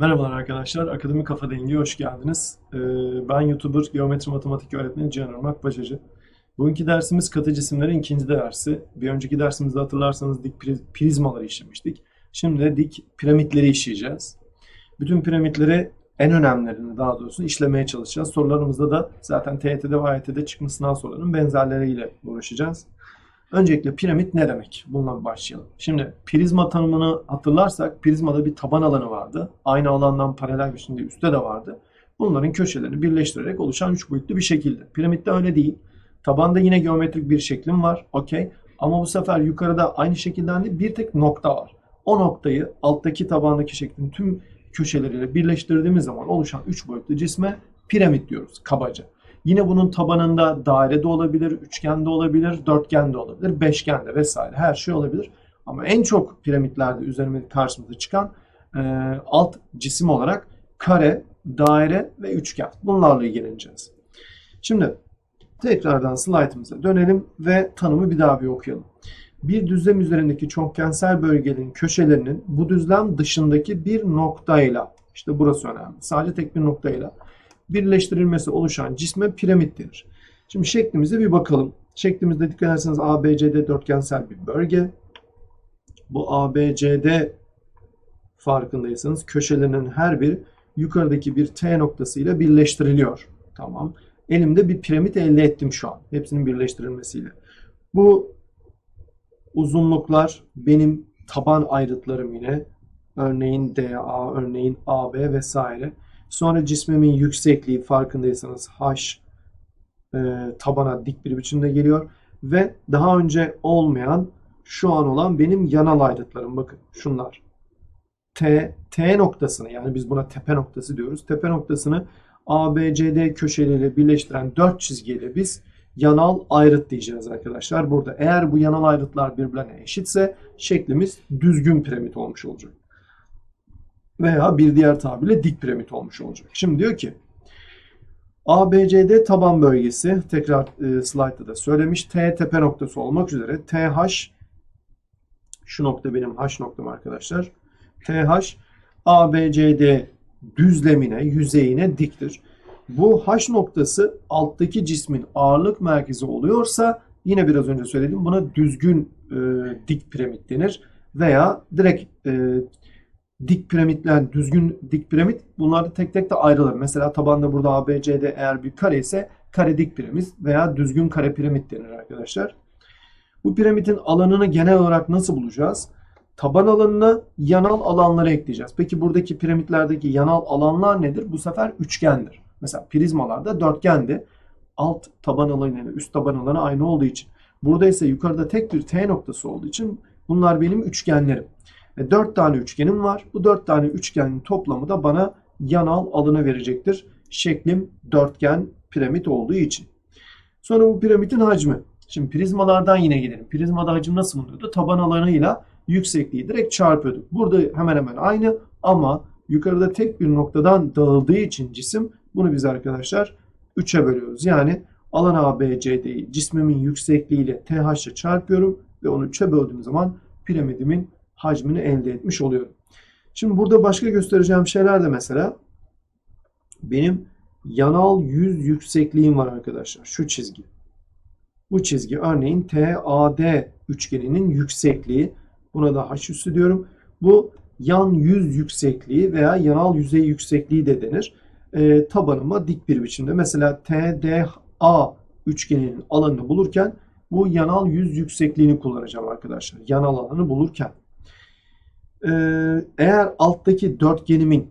Merhabalar arkadaşlar, Akademi Kafa Dengi'ye hoş geldiniz. Ee, ben YouTuber, geometri matematik öğretmeni Cihan Irmak Bacacı. Bugünkü dersimiz katı cisimlerin ikinci dersi. Bir önceki dersimizde hatırlarsanız dik pri- prizmaları işlemiştik. Şimdi dik piramitleri işleyeceğiz. Bütün piramitleri en önemlilerini daha doğrusu işlemeye çalışacağız. Sorularımızda da zaten TYT'de ve AYT'de çıkmış sınav sorularının benzerleriyle uğraşacağız. Öncelikle piramit ne demek? Bununla bir başlayalım. Şimdi prizma tanımını hatırlarsak prizmada bir taban alanı vardı. Aynı alandan paralel biçimde üstte de vardı. Bunların köşelerini birleştirerek oluşan üç boyutlu bir şekilde. Piramitte öyle değil. Tabanda yine geometrik bir şeklim var. Okey. Ama bu sefer yukarıda aynı şekilden değil bir tek nokta var. O noktayı alttaki tabandaki şeklin tüm köşeleriyle birleştirdiğimiz zaman oluşan üç boyutlu cisme piramit diyoruz kabaca. Yine bunun tabanında daire de olabilir, üçgen de olabilir, dörtgen de olabilir, beşgen de vesaire her şey olabilir. Ama en çok piramitlerde üzerimize karşımıza çıkan e, alt cisim olarak kare, daire ve üçgen. Bunlarla ilgileneceğiz. Şimdi tekrardan slaytımıza dönelim ve tanımı bir daha bir okuyalım. Bir düzlem üzerindeki çokgensel bölgenin köşelerinin bu düzlem dışındaki bir noktayla, işte burası önemli, sadece tek bir noktayla birleştirilmesi oluşan cisme piramit denir. Şimdi şeklimize bir bakalım. Şeklimizde dikkat ederseniz ABCD dörtgensel bir bölge. Bu ABCD farkındaysanız köşelerinin her biri yukarıdaki bir T noktasıyla birleştiriliyor. Tamam. Elimde bir piramit elde ettim şu an. Hepsinin birleştirilmesiyle. Bu uzunluklar benim taban ayrıtlarım yine. Örneğin DA, örneğin AB vesaire. Sonra cismimin yüksekliği farkındaysanız H e, tabana dik bir biçimde geliyor. Ve daha önce olmayan şu an olan benim yanal ayrıtlarım. Bakın şunlar. T, T noktasını yani biz buna tepe noktası diyoruz. Tepe noktasını ABCD köşeleriyle birleştiren dört çizgiyle biz yanal ayrıt diyeceğiz arkadaşlar. Burada eğer bu yanal ayrıtlar birbirlerine eşitse şeklimiz düzgün piramit olmuş olacak veya bir diğer tabirle dik piramit olmuş olacak. Şimdi diyor ki ABCD taban bölgesi tekrar e, slaytta da söylemiş T tepe noktası olmak üzere TH şu nokta benim H noktam arkadaşlar. TH ABCD düzlemine, yüzeyine diktir. Bu H noktası alttaki cismin ağırlık merkezi oluyorsa yine biraz önce söyledim buna düzgün e, dik piramit denir veya direkt e, dik piramitler, düzgün dik piramit bunlar da tek tek de ayrılır. Mesela tabanda burada ABCD eğer bir kare ise kare dik piramit veya düzgün kare piramit denir arkadaşlar. Bu piramidin alanını genel olarak nasıl bulacağız? Taban alanına yanal alanları ekleyeceğiz. Peki buradaki piramitlerdeki yanal alanlar nedir? Bu sefer üçgendir. Mesela prizmalarda dörtgendi. Alt taban alanı ile üst taban alanı aynı olduğu için. Burada ise yukarıda tek bir T noktası olduğu için bunlar benim üçgenlerim. E, 4 tane üçgenim var. Bu 4 tane üçgenin toplamı da bana yanal alanı verecektir. Şeklim dörtgen piramit olduğu için. Sonra bu piramidin hacmi. Şimdi prizmalardan yine gidelim. Prizmada hacim nasıl bulunuyordu? Taban alanıyla yüksekliği direkt çarpıyorduk. Burada hemen hemen aynı ama yukarıda tek bir noktadan dağıldığı için cisim bunu biz arkadaşlar 3'e bölüyoruz. Yani alan ABCD'yi cismimin yüksekliğiyle TH ile çarpıyorum ve onu 3'e böldüğüm zaman piramidimin hacmini elde etmiş oluyorum. Şimdi burada başka göstereceğim şeyler de mesela benim yanal yüz yüksekliğim var arkadaşlar. Şu çizgi. Bu çizgi örneğin TAD üçgeninin yüksekliği. Buna da H üssü diyorum. Bu yan yüz yüksekliği veya yanal yüzey yüksekliği de denir. E, tabanıma dik bir biçimde. Mesela TDA üçgeninin alanını bulurken bu yanal yüz yüksekliğini kullanacağım arkadaşlar. Yanal alanı bulurken. Ee, eğer alttaki dörtgenimin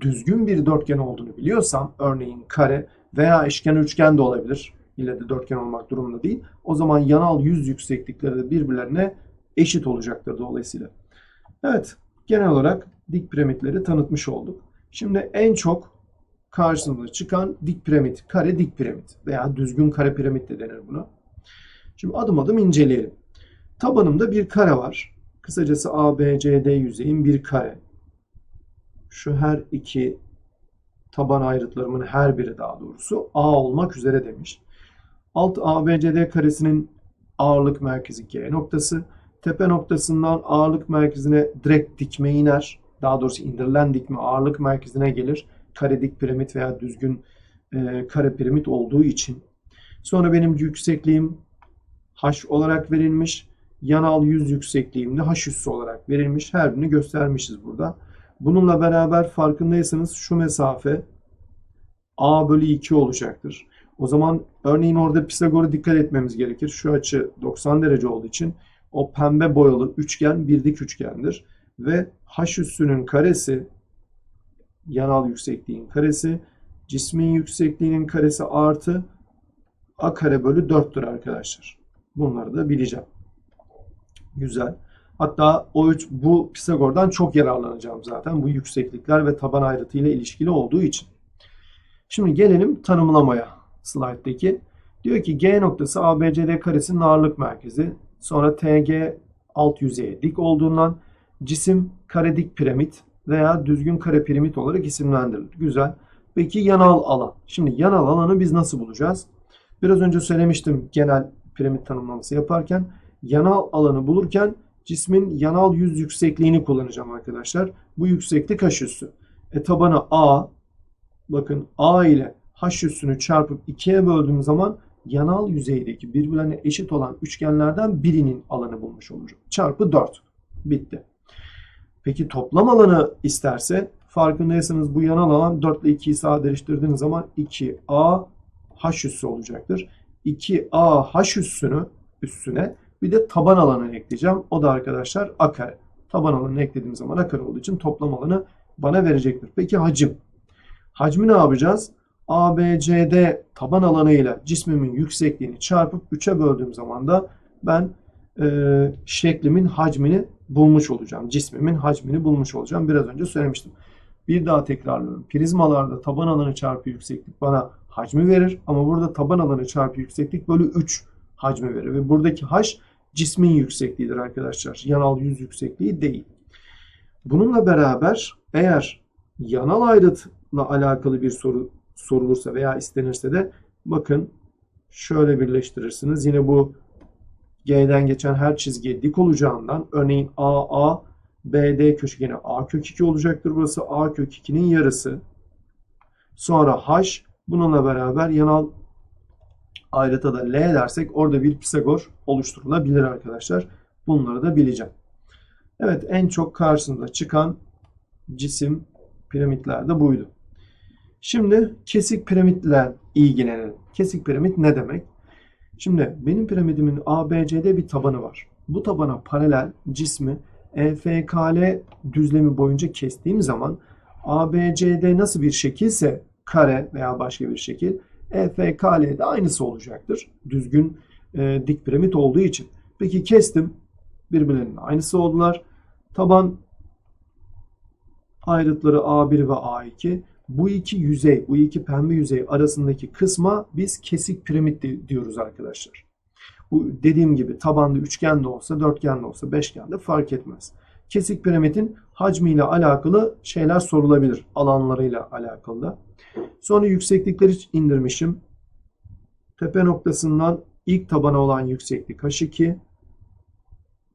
düzgün bir dörtgen olduğunu biliyorsam, örneğin kare veya eşkenar üçgen de olabilir. İlle de dörtgen olmak durumunda değil. O zaman yanal yüz yükseklikleri de birbirlerine eşit olacaktır dolayısıyla. Evet, genel olarak dik piramitleri tanıtmış olduk. Şimdi en çok karşımıza çıkan dik piramit, kare dik piramit veya düzgün kare piramit de denir buna. Şimdi adım adım inceleyelim. Tabanımda bir kare var. Kısacası ABCD yüzeyin bir kare. Şu her iki taban ayrıtlarımın her biri daha doğrusu A olmak üzere demiş. Alt ABCD karesinin ağırlık merkezi G noktası. Tepe noktasından ağırlık merkezine direkt dikme iner. daha doğrusu indirilen dikme ağırlık merkezine gelir. Kare dik piramit veya düzgün e, kare piramit olduğu için. Sonra benim yüksekliğim h olarak verilmiş. Yanal yüz yüksekliğim de h üssü olarak verilmiş. Her birini göstermişiz burada. Bununla beraber farkındaysanız şu mesafe a bölü 2 olacaktır. O zaman örneğin orada Pisagor'a dikkat etmemiz gerekir. Şu açı 90 derece olduğu için o pembe boyalı üçgen bir dik üçgendir. Ve h üssünün karesi yanal yüksekliğin karesi cismin yüksekliğinin karesi artı a kare bölü 4'tür arkadaşlar. Bunları da bileceğim. Güzel. Hatta o üç, bu Pisagor'dan çok yararlanacağım zaten. Bu yükseklikler ve taban ayrıtı ile ilişkili olduğu için. Şimdi gelelim tanımlamaya slayttaki. Diyor ki G noktası ABCD karesinin ağırlık merkezi. Sonra TG alt yüzeye dik olduğundan cisim kare dik piramit veya düzgün kare piramit olarak isimlendirilir. Güzel. Peki yanal alan. Şimdi yanal alanı biz nasıl bulacağız? Biraz önce söylemiştim genel piramit tanımlaması yaparken. Yanal alanı bulurken cismin yanal yüz yüksekliğini kullanacağım arkadaşlar. Bu yükseklik h üssü. E tabanı A. Bakın A ile h üssünü çarpıp 2'ye böldüğüm zaman yanal yüzeydeki birbirlerine eşit olan üçgenlerden birinin alanı bulmuş olacağım. Çarpı 4. Bitti. Peki toplam alanı isterse farkındaysanız bu yanal alan 4 ile 2'yi sadeleştirdiğiniz zaman 2A h üssü olacaktır. 2A h üssünü üstüne bir de taban alanı ekleyeceğim. O da arkadaşlar a. Taban alanını eklediğim zaman a kare olduğu için toplam alanı bana verecektir. Peki hacim. Hacmi ne yapacağız? ABCD taban alanıyla cismimin yüksekliğini çarpıp 3'e böldüğüm zaman da ben e, şeklimin hacmini bulmuş olacağım. Cismimin hacmini bulmuş olacağım. Biraz önce söylemiştim. Bir daha tekrarlıyorum. Prizmalarda taban alanı çarpı yükseklik bana hacmi verir. Ama burada taban alanı çarpı yükseklik bölü 3 hacmi verir. Ve buradaki h cismin yüksekliğidir arkadaşlar. Yanal yüz yüksekliği değil. Bununla beraber eğer yanal ayrıtla alakalı bir soru sorulursa veya istenirse de bakın şöyle birleştirirsiniz. Yine bu G'den geçen her çizgiye dik olacağından örneğin AA BD köşegeni A kök 2 olacaktır. Burası A kök 2'nin yarısı. Sonra H bununla beraber yanal ayrıta da L dersek orada bir Pisagor oluşturulabilir arkadaşlar. Bunları da bileceğim. Evet en çok karşımıza çıkan cisim piramitlerde buydu. Şimdi kesik piramitle ilgilenelim. Kesik piramit ne demek? Şimdi benim piramidimin ABCD bir tabanı var. Bu tabana paralel cismi EFKL düzlemi boyunca kestiğim zaman ABCD nasıl bir şekilse kare veya başka bir şekil EFKL de aynısı olacaktır. Düzgün e, dik piramit olduğu için. Peki kestim. Birbirlerinin aynısı oldular. Taban ayrıtları A1 ve A2. Bu iki yüzey, bu iki pembe yüzey arasındaki kısma biz kesik piramit diyoruz arkadaşlar. Bu dediğim gibi tabanda üçgen de olsa, dörtgen de olsa, beşgen de fark etmez. Kesik piramidin hacmiyle alakalı şeyler sorulabilir. Alanlarıyla alakalı. Sonra yükseklikleri indirmişim. Tepe noktasından ilk tabana olan yükseklik H2.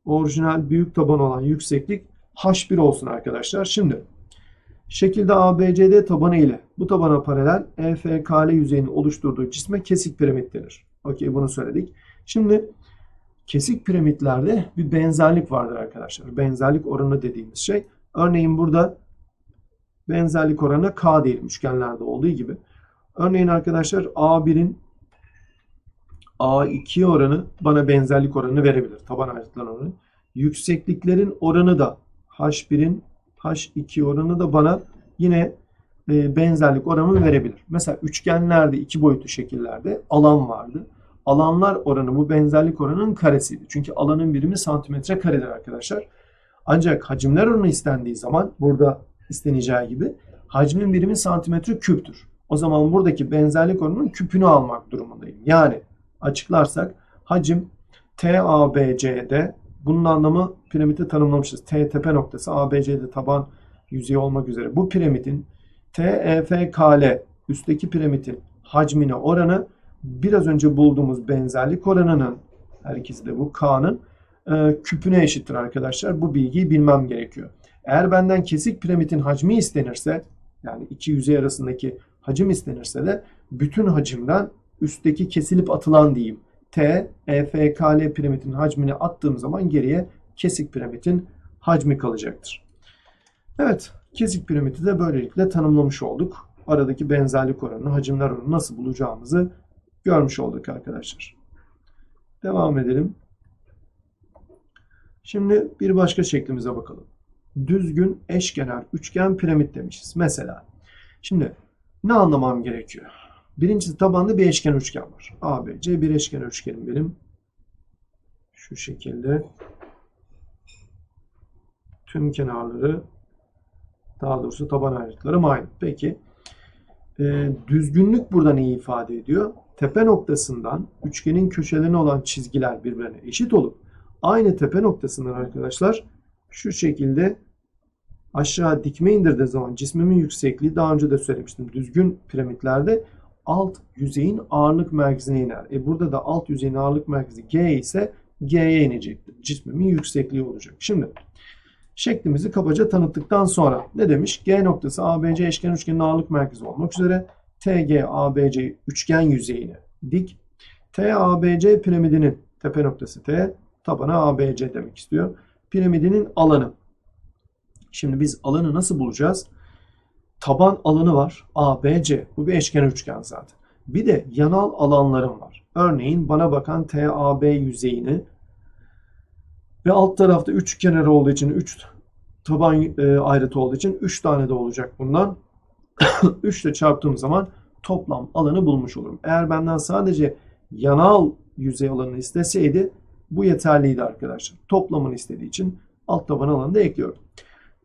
Orijinal büyük taban olan yükseklik H1 olsun arkadaşlar. Şimdi şekilde ABCD tabanı ile bu tabana paralel EFKL yüzeyinin oluşturduğu cisme kesik piramit denir. Okey bunu söyledik. Şimdi kesik piramitlerde bir benzerlik vardır arkadaşlar. Benzerlik oranı dediğimiz şey. Örneğin burada benzerlik oranı K diyelim üçgenlerde olduğu gibi. Örneğin arkadaşlar A1'in A2 oranı bana benzerlik oranını verebilir. Taban ayrıtılan oranı. Yüksekliklerin oranı da H1'in H2 oranı da bana yine e, benzerlik oranını verebilir. Mesela üçgenlerde iki boyutlu şekillerde alan vardı. Alanlar oranı bu benzerlik oranının karesiydi. Çünkü alanın birimi santimetre karedir arkadaşlar. Ancak hacimler oranı istendiği zaman burada isteneceği gibi hacmin birimi santimetre küptür. O zaman buradaki benzerlik oranının küpünü almak durumundayım. Yani açıklarsak hacim TABCD bunun anlamı piramidi tanımlamışız. T tepe noktası ABCD taban yüzeyi olmak üzere. Bu piramidin TEFKL üstteki piramidin hacmine oranı biraz önce bulduğumuz benzerlik oranının her ikisi de bu K'nın e, küpüne eşittir arkadaşlar. Bu bilgiyi bilmem gerekiyor. Eğer benden kesik piramidin hacmi istenirse yani iki yüzey arasındaki hacim istenirse de bütün hacimden üstteki kesilip atılan diyeyim. T, EFKL piramidin hacmini attığım zaman geriye kesik piramidin hacmi kalacaktır. Evet, kesik piramidi de böylelikle tanımlamış olduk. Aradaki benzerlik oranını, hacimler oranını nasıl bulacağımızı görmüş olduk arkadaşlar. Devam edelim. Şimdi bir başka şeklimize bakalım. Düzgün eşkenar üçgen piramit demişiz. Mesela şimdi ne anlamam gerekiyor? Birincisi tabanda bir eşkenar üçgen var. ABC bir eşkenar üçgenim benim. Şu şekilde tüm kenarları daha doğrusu taban ayrıtlarım aynı. Peki e, düzgünlük burada neyi ifade ediyor? Tepe noktasından üçgenin köşelerine olan çizgiler birbirine eşit olup aynı tepe noktasından arkadaşlar şu şekilde aşağı dikme indirdiği zaman cismimin yüksekliği daha önce de söylemiştim. Düzgün piramitlerde alt yüzeyin ağırlık merkezine iner. E burada da alt yüzeyin ağırlık merkezi G ise G'ye inecektir. Cismimin yüksekliği olacak. Şimdi şeklimizi kabaca tanıttıktan sonra ne demiş? G noktası ABC eşkenar üçgenin ağırlık merkezi olmak üzere TG ABC üçgen yüzeyine dik. TABC piramidinin tepe noktası T, tabana ABC demek istiyor. Piramidinin alanı. Şimdi biz alanı nasıl bulacağız? Taban alanı var. ABC. Bu bir eşkenar üçgen zaten. Bir de yanal alanlarım var. Örneğin bana bakan TAB yüzeyini ve alt tarafta 3 kenarı olduğu için 3 taban e, ayrıtı olduğu için 3 tane de olacak bundan. 3 ile çarptığım zaman toplam alanı bulmuş olurum. Eğer benden sadece yanal yüzey alanını isteseydi bu yeterliydi arkadaşlar. Toplamını istediği için alt taban alanını da ekliyorum.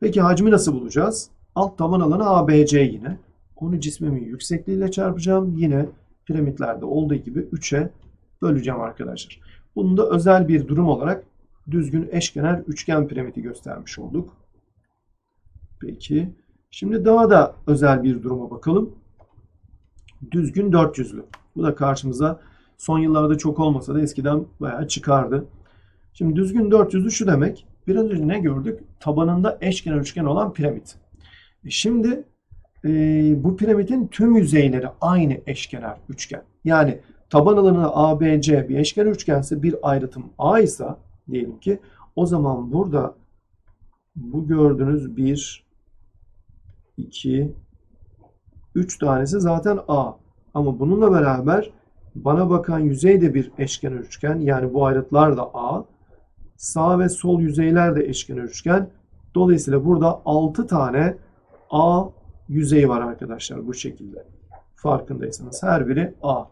Peki hacmi nasıl bulacağız? Alt taban alanı ABC yine. Onu cismimin yüksekliğiyle çarpacağım. Yine piramitlerde olduğu gibi 3'e böleceğim arkadaşlar. Bunu da özel bir durum olarak düzgün eşkenar üçgen piramidi göstermiş olduk. Peki. Şimdi daha da özel bir duruma bakalım. Düzgün 400'lü. Bu da karşımıza son yıllarda çok olmasa da eskiden bayağı çıkardı. Şimdi düzgün 400'lü şu demek. Biraz önce ne gördük? Tabanında eşkenar üçgen olan piramit. E şimdi e, bu piramidin tüm yüzeyleri aynı eşkenar üçgen. Yani taban alanı ABC bir eşkenar üçgense bir ayrıtım A ise diyelim ki o zaman burada bu gördüğünüz 1 2 3 tanesi zaten A. Ama bununla beraber bana bakan yüzey de bir eşkenar üçgen. Yani bu ayrıtlar da A. Sağ ve sol yüzeyler de eşkenar üçgen. Dolayısıyla burada 6 tane A yüzey var arkadaşlar bu şekilde. Farkındaysanız her biri A.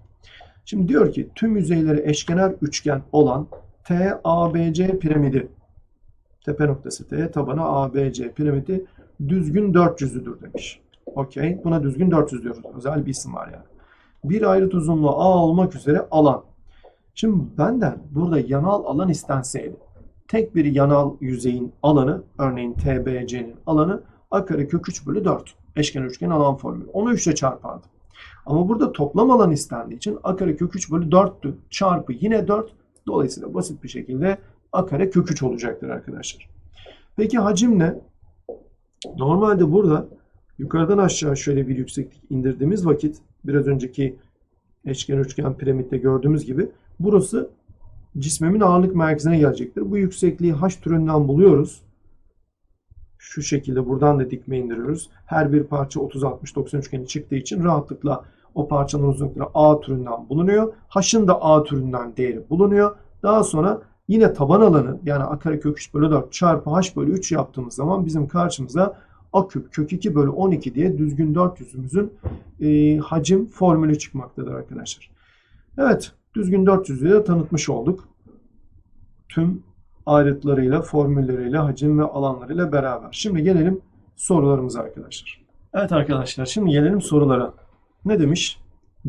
Şimdi diyor ki tüm yüzeyleri eşkenar üçgen olan TABC piramidi tepe noktası T, tabanı ABC piramidi düzgün 400'lüdür demiş. Okey. Buna düzgün 400 diyoruz. Özel bir isim var yani. Bir ayrıt uzunluğu A olmak üzere alan. Şimdi benden burada yanal alan istenseydi tek bir yanal yüzeyin alanı örneğin TBC'nin alanı a kare kök 3 bölü 4 eşkenar üçgen alan formülü. Onu 3 ile çarpardım. Ama burada toplam alan istendiği için a kare kök 3 bölü 4'tü. Çarpı yine 4. Dolayısıyla basit bir şekilde a kare kök 3 olacaktır arkadaşlar. Peki hacim ne? Normalde burada yukarıdan aşağı şöyle bir yükseklik indirdiğimiz vakit biraz önceki eşkenar üçgen piramitte gördüğümüz gibi burası cismimin ağırlık merkezine gelecektir. Bu yüksekliği h türünden buluyoruz. Şu şekilde buradan da dikme indiriyoruz. Her bir parça 30-60-90 üçgeni çıktığı için rahatlıkla o parçanın uzunlukları A türünden bulunuyor. H'ın da A türünden değeri bulunuyor. Daha sonra yine taban alanı yani a kare kök 3 bölü 4 çarpı h bölü 3 yaptığımız zaman bizim karşımıza a küp kök 2 bölü 12 diye düzgün 400'ümüzün e, hacim formülü çıkmaktadır arkadaşlar. Evet düzgün 400'ü de tanıtmış olduk. Tüm ayrıtlarıyla, formülleriyle, hacim ve alanlarıyla beraber. Şimdi gelelim sorularımıza arkadaşlar. Evet arkadaşlar şimdi gelelim sorulara. Ne demiş?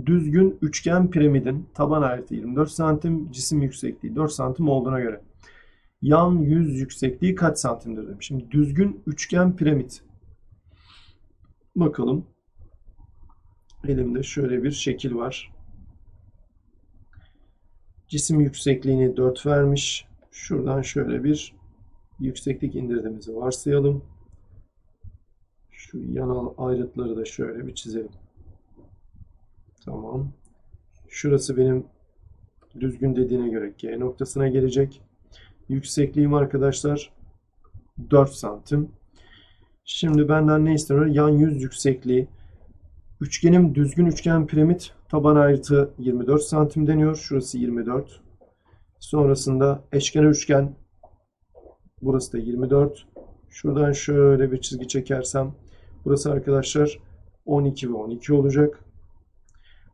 Düzgün üçgen piramidin taban ayrıtı 24 santim, cisim yüksekliği 4 santim olduğuna göre yan yüz yüksekliği kaç santimdir demiş. Şimdi düzgün üçgen piramit. Bakalım. Elimde şöyle bir şekil var. Cisim yüksekliğini 4 vermiş. Şuradan şöyle bir yükseklik indirdiğimizi varsayalım. Şu yanal ayrıtları da şöyle bir çizelim. Tamam. Şurası benim düzgün dediğine göre G noktasına gelecek. Yüksekliğim arkadaşlar 4 santim. Şimdi benden ne istiyor? Yan yüz yüksekliği. Üçgenim düzgün üçgen piramit. Taban ayrıtı 24 santim deniyor. Şurası 24. Sonrasında eşkenar üçgen. Burası da 24. Şuradan şöyle bir çizgi çekersem. Burası arkadaşlar 12 ve 12 olacak.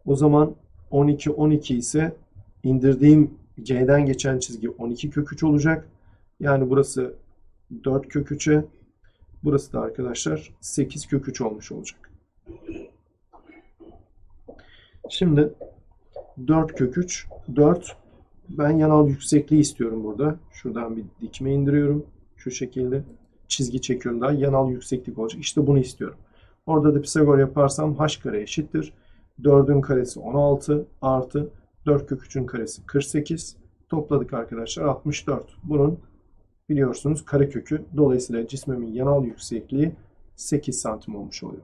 O zaman 12 12 ise indirdiğim C'den geçen çizgi 12 kök 3 olacak. Yani burası 4 kök 3'e burası da arkadaşlar 8 kök 3 olmuş olacak. Şimdi 4 kök 3 4 ben yanal yüksekliği istiyorum burada. Şuradan bir dikme indiriyorum. Şu şekilde çizgi çekiyorum daha yanal yükseklik olacak. İşte bunu istiyorum. Orada da Pisagor yaparsam h kare eşittir. 4'ün karesi 16 artı 4 kök 3'ün karesi 48. Topladık arkadaşlar 64. Bunun biliyorsunuz kare kökü. Dolayısıyla cismimin yanal yüksekliği 8 santim olmuş oluyor.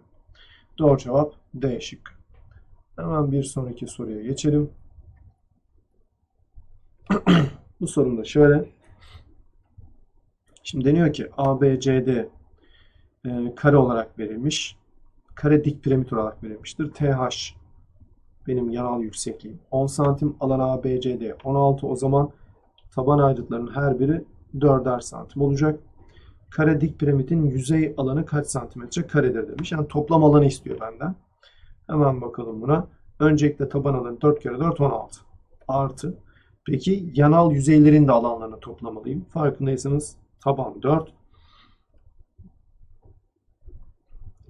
Doğru cevap D şıkkı. Hemen bir sonraki soruya geçelim. Bu sorum da şöyle. Şimdi deniyor ki ABCD e, kare olarak verilmiş. Kare dik piramit olarak verilmiştir. TH benim yanal yüksekliğim 10 santim. Alan ABCD 16. O zaman taban ayrıtlarının her biri 4'er santim olacak. Kare dik piramitin yüzey alanı kaç santimetre karedir demiş. Yani toplam alanı istiyor benden. Hemen bakalım buna. Öncelikle taban alanı 4 kere 4 16 artı. Peki yanal yüzeylerin de alanlarını toplamalıyım. Farkındaysanız taban 4.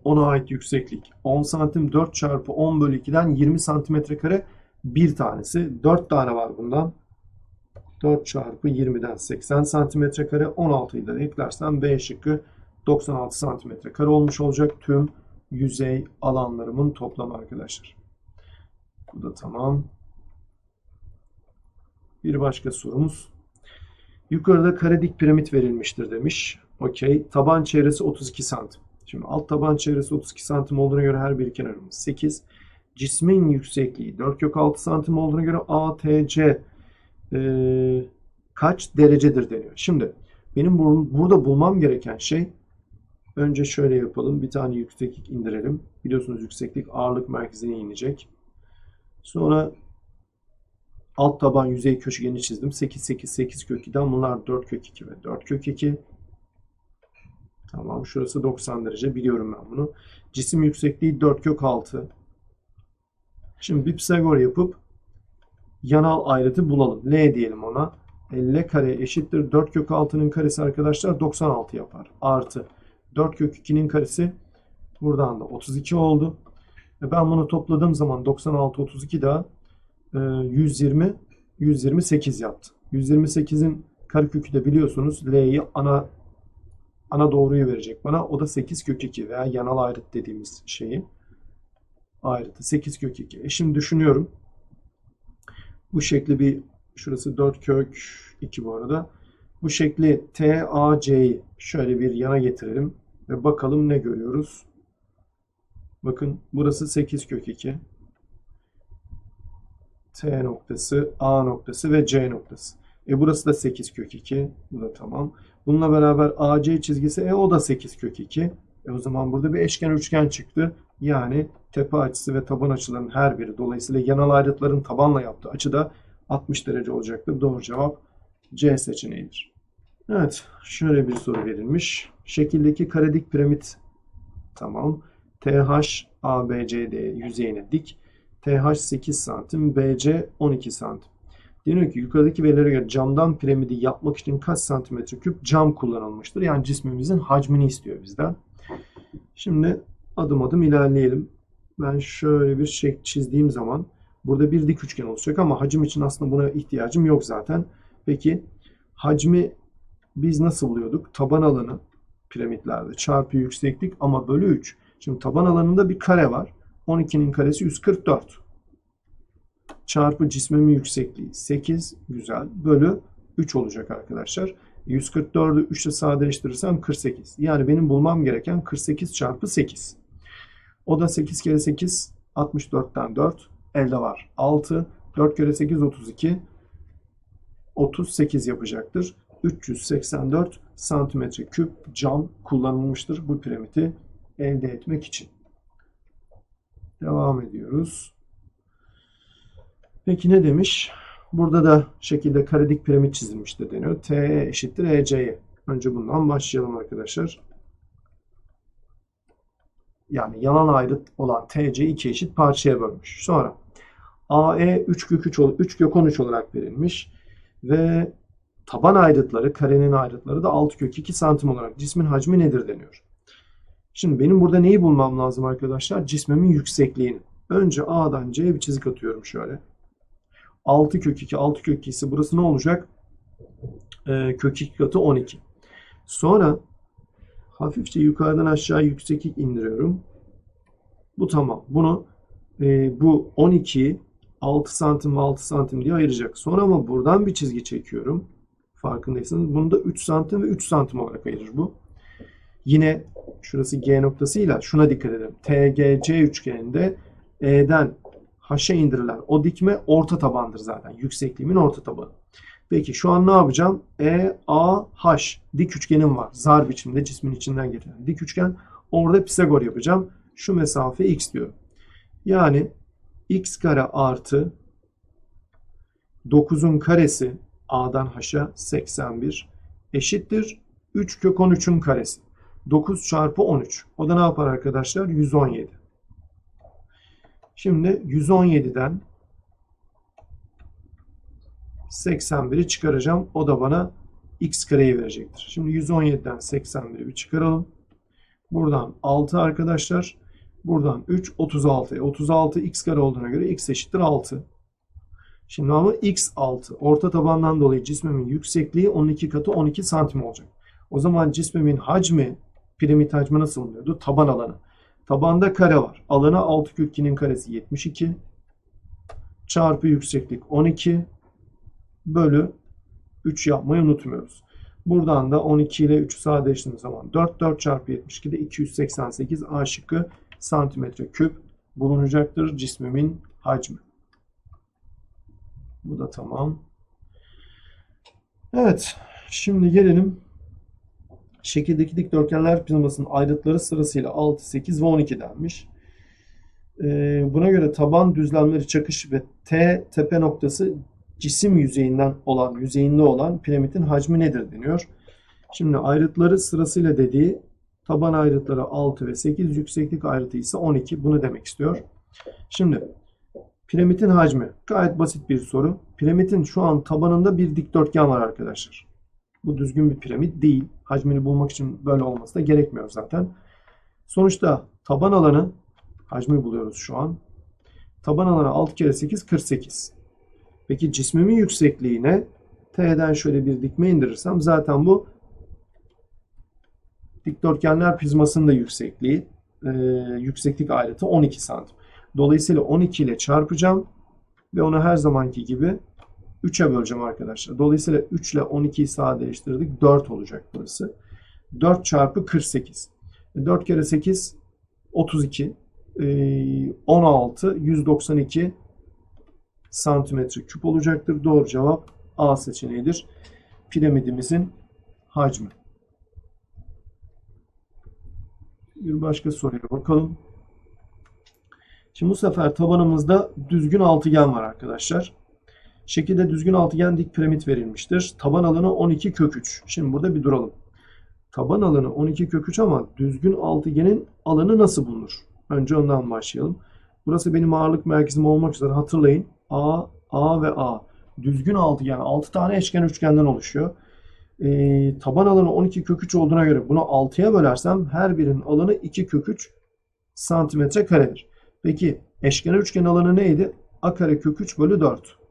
10'a ait yükseklik 10 santim 4 çarpı 10 bölü 2'den 20 santimetre kare bir tanesi. 4 tane var bundan. 4 çarpı 20'den 80 santimetre kare 16'yı da eklersem B şıkkı 96 santimetre kare olmuş olacak tüm yüzey alanlarımın toplamı arkadaşlar. Bu da tamam. Bir başka sorumuz. Yukarıda kare dik piramit verilmiştir demiş. Okey. Taban çevresi 32 santim. Şimdi alt taban çevresi 32 santim olduğuna göre her bir kenarımız 8. Cismin yüksekliği 4 kök 6 santim olduğuna göre ATC e, kaç derecedir deniyor. Şimdi benim burada bulmam gereken şey önce şöyle yapalım. Bir tane yükseklik indirelim. Biliyorsunuz yükseklik ağırlık merkezine inecek. Sonra alt taban yüzey köşegeni çizdim. 8 8 8 kök 2'den bunlar 4 kök 2 ve 4 kök 2. Tamam şurası 90 derece biliyorum ben bunu. Cisim yüksekliği 4 kök 6. Şimdi bir Pisagor yapıp yanal ayrıtı bulalım. L diyelim ona. L kare eşittir. 4 kök 6'nın karesi arkadaşlar 96 yapar. Artı 4 kök 2'nin karesi buradan da 32 oldu. E ben bunu topladığım zaman 96 32 daha 120 128 yaptı. 128'in karekökü de biliyorsunuz L'yi ana ana doğruyu verecek bana. O da 8 kök 2 veya yanal ayrıt dediğimiz şeyi. Ayrıtı 8 kök 2. E şimdi düşünüyorum. Bu şekli bir şurası 4 kök 2 bu arada. Bu şekli TAC'yi şöyle bir yana getirelim ve bakalım ne görüyoruz. Bakın burası 8 kök 2. T noktası, A noktası ve C noktası. E burası da 8 kök 2. Bu da tamam. Bununla beraber AC çizgisi e o da 8 kök 2. E o zaman burada bir eşkenar üçgen çıktı. Yani tepe açısı ve taban açılarının her biri. Dolayısıyla yanal ayrıtların tabanla yaptığı açı da 60 derece olacaktır. Doğru cevap C seçeneğidir. Evet. Şöyle bir soru verilmiş. Şekildeki karedik piramit tamam. TH ABCD yüzeyine dik. TH 8 santim, BC 12 santim. Deniyor ki yukarıdaki verilere göre camdan piramidi yapmak için kaç santimetre küp cam kullanılmıştır? Yani cismimizin hacmini istiyor bizden. Şimdi adım adım ilerleyelim. Ben şöyle bir şey çizdiğim zaman burada bir dik üçgen olacak ama hacim için aslında buna ihtiyacım yok zaten. Peki hacmi biz nasıl buluyorduk? Taban alanı piramitlerde çarpı yükseklik ama bölü 3. Şimdi taban alanında bir kare var. 12'nin karesi 144 çarpı cismimin yüksekliği 8 güzel bölü 3 olacak arkadaşlar. 144'ü 3 ile sadeleştirirsem 48. Yani benim bulmam gereken 48 çarpı 8. O da 8 kere 8 64'ten 4. Elde var 6. 4 kere 8 32. 38 yapacaktır. 384 santimetre küp cam kullanılmıştır bu piramidi elde etmek için. Devam ediyoruz. Peki ne demiş? Burada da şekilde karedik piramit çizilmiş de deniyor. TE eşittir EC'ye. Önce bundan başlayalım arkadaşlar. Yani yalan ayrıt olan TC iki eşit parçaya bölmüş. Sonra AE 3 kök 3, 3 kök 13 olarak verilmiş. Ve taban ayrıtları, karenin ayrıtları da 6 kök 2 santim olarak cismin hacmi nedir deniyor. Şimdi benim burada neyi bulmam lazım arkadaşlar? Cismimin yüksekliğini. Önce A'dan C'ye bir çizik atıyorum şöyle. 6 kök 2, 6 kök 2 ise burası ne olacak? Ee, kök 2 katı 12. Sonra hafifçe yukarıdan aşağı yükseklik indiriyorum. Bu tamam. Bunu e, bu 12 6 santim ve 6 santim diye ayıracak. Sonra ama buradan bir çizgi çekiyorum. Farkındaysanız bunu da 3 santim ve 3 santim olarak ayırır bu. Yine şurası G noktasıyla şuna dikkat edelim. TGC üçgeninde E'den H'e indirilen o dikme orta tabandır zaten. Yüksekliğimin orta tabanı. Peki şu an ne yapacağım? E, A, H dik üçgenim var. Zar biçimde cismin içinden geçen dik üçgen. Orada Pisagor yapacağım. Şu mesafe x diyorum. Yani x kare artı 9'un karesi A'dan H'a 81 eşittir 3 kök 13'ün karesi. 9 çarpı 13. O da ne yapar arkadaşlar? 117. Şimdi 117'den 81'i çıkaracağım. O da bana x kareyi verecektir. Şimdi 117'den 81'i bir çıkaralım. Buradan 6 arkadaşlar. Buradan 3, 36. 36 x kare olduğuna göre x eşittir 6. Şimdi ama x 6. Orta tabandan dolayı cismimin yüksekliği 12 katı 12 santim olacak. O zaman cismimin hacmi, piramit hacmi nasıl bulunuyordu? Taban alanı. Tabanda kare var. Alanı 6 kök 2'nin karesi 72. Çarpı yükseklik 12. Bölü 3 yapmayı unutmuyoruz. Buradan da 12 ile 3'ü sadeleştirdiğimiz zaman 4, 4 çarpı 72 de 288 A şıkkı santimetre küp bulunacaktır cismimin hacmi. Bu da tamam. Evet. Şimdi gelelim şekildeki dikdörtgenler prizmasının ayrıtları sırasıyla 6, 8 ve 12 denmiş. Ee, buna göre taban düzlemleri çakış ve T tepe noktası cisim yüzeyinden olan, yüzeyinde olan piramidin hacmi nedir deniyor. Şimdi ayrıtları sırasıyla dediği taban ayrıtları 6 ve 8, yükseklik ayrıtı ise 12. Bunu demek istiyor. Şimdi piramidin hacmi gayet basit bir soru. Piramidin şu an tabanında bir dikdörtgen var arkadaşlar. Bu düzgün bir piramit değil. Hacmini bulmak için böyle olması da gerekmiyor zaten. Sonuçta taban alanı hacmi buluyoruz şu an. Taban alanı 6 kere 8 48. Peki cismimin yüksekliğine T'den şöyle bir dikme indirirsem zaten bu dikdörtgenler prizmasının da yüksekliği e, yükseklik ayrıtı 12 santim. Dolayısıyla 12 ile çarpacağım ve onu her zamanki gibi 3'e böleceğim arkadaşlar. Dolayısıyla 3 ile 12'yi sadeleştirdik. 4 olacak burası. 4 çarpı 48. 4 kere 8 32. 16 192 santimetre küp olacaktır. Doğru cevap A seçeneğidir. Piramidimizin hacmi. Bir başka soruya bakalım. Şimdi bu sefer tabanımızda düzgün altıgen var arkadaşlar. Şekilde düzgün altıgen dik piramit verilmiştir. Taban alanı 12 kök 3. Şimdi burada bir duralım. Taban alanı 12 kök 3 ama düzgün altıgenin alanı nasıl bulunur? Önce ondan başlayalım. Burası benim ağırlık merkezim olmak üzere hatırlayın. A, A ve A. Düzgün altıgen 6 tane eşken üçgenden oluşuyor. Ee, taban alanı 12 kök 3 olduğuna göre bunu 6'ya bölersem her birinin alanı 2 kök 3 santimetre karedir. Peki eşkenar üçgen alanı neydi? A kare kök 3 bölü 4.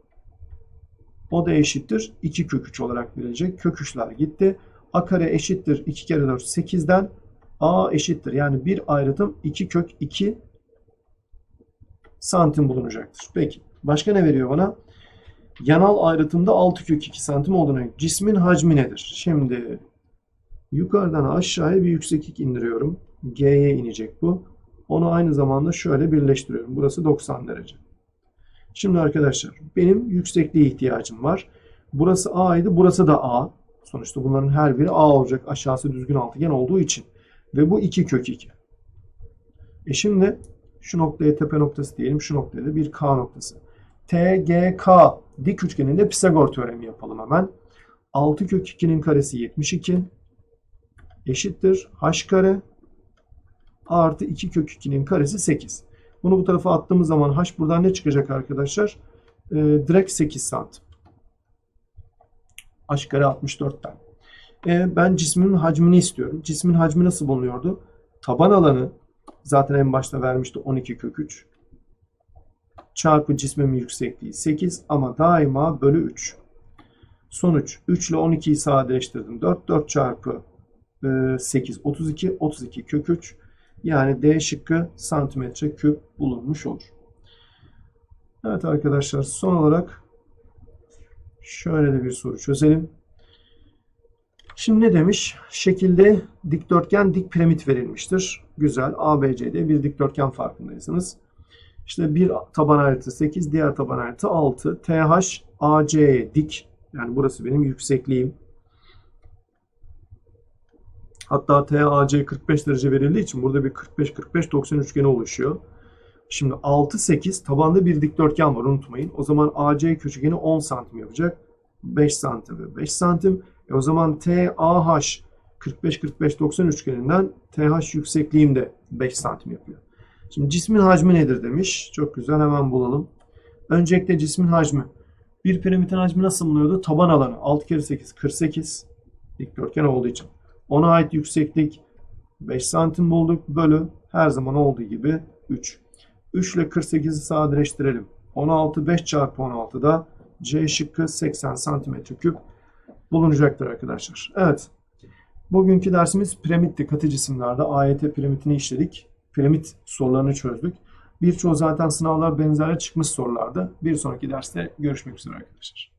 O da eşittir 2 kök 3 olarak verilecek. Kök 3'ler gitti. A kare eşittir 2 kere 4 8'den A eşittir. Yani bir ayrıtım 2 kök 2 santim bulunacaktır. Peki. Başka ne veriyor bana? Yanal ayrıtımda 6 kök 2 santim olduğuna göre cismin hacmi nedir? Şimdi yukarıdan aşağıya bir yükseklik indiriyorum. G'ye inecek bu. Onu aynı zamanda şöyle birleştiriyorum. Burası 90 derece. Şimdi arkadaşlar benim yüksekliğe ihtiyacım var. Burası A'ydı, burası da A. Sonuçta bunların her biri A olacak. Aşağısı düzgün altıgen olduğu için. Ve bu 2 kök 2. E şimdi şu noktaya tepe noktası diyelim. Şu noktaya da bir K noktası. TGK dik üçgeninde Pisagor teoremi yapalım hemen. 6 kök 2'nin karesi 72 eşittir h kare artı 2 kök 2'nin karesi 8. Bunu bu tarafa attığımız zaman h buradan ne çıkacak arkadaşlar? Ee, direkt 8 santim. h kare 64'ten. Ee, ben cismin hacmini istiyorum. Cismin hacmi nasıl bulunuyordu? Taban alanı zaten en başta vermişti 12 kök 3 çarpı cismimin yüksekliği 8 ama daima bölü 3. Sonuç 3 ile 12'yi sadeleştirdim. 4, 4 çarpı e, 8, 32, 32 kök 3. Yani D şıkkı santimetre küp bulunmuş olur. Evet arkadaşlar son olarak şöyle de bir soru çözelim. Şimdi ne demiş? Şekilde dikdörtgen dik piramit verilmiştir. Güzel. ABCD bir dikdörtgen farkındaysanız. İşte bir taban ayrıtı 8, diğer taban ayrıtı 6. TH AC'ye dik. Yani burası benim yüksekliğim. Hatta TAC 45 derece verildiği için burada bir 45-45-90 üçgeni oluşuyor. Şimdi 6-8 tabanda bir dikdörtgen var unutmayın. O zaman AC köşegeni 10 santim yapacak. 5 santim ve 5 santim. E o zaman TAH 45-45-90 üçgeninden TH yüksekliğim de 5 santim yapıyor. Şimdi cismin hacmi nedir demiş. Çok güzel hemen bulalım. Öncelikle cismin hacmi. Bir piramitin hacmi nasıl bulunuyordu? Taban alanı 6 kere 8 48 dikdörtgen olduğu için. Ona ait yükseklik 5 santim bulduk. Bölü her zaman olduğu gibi 3. 3 ile 48'i sadeleştirelim. 16 5 çarpı 16 da C şıkkı 80 santimetre küp bulunacaktır arkadaşlar. Evet. Bugünkü dersimiz piramitti katı cisimlerde AYT piramitini işledik. Piramit sorularını çözdük. Birçoğu zaten sınavlar benzerle çıkmış sorulardı. Bir sonraki derste görüşmek üzere arkadaşlar.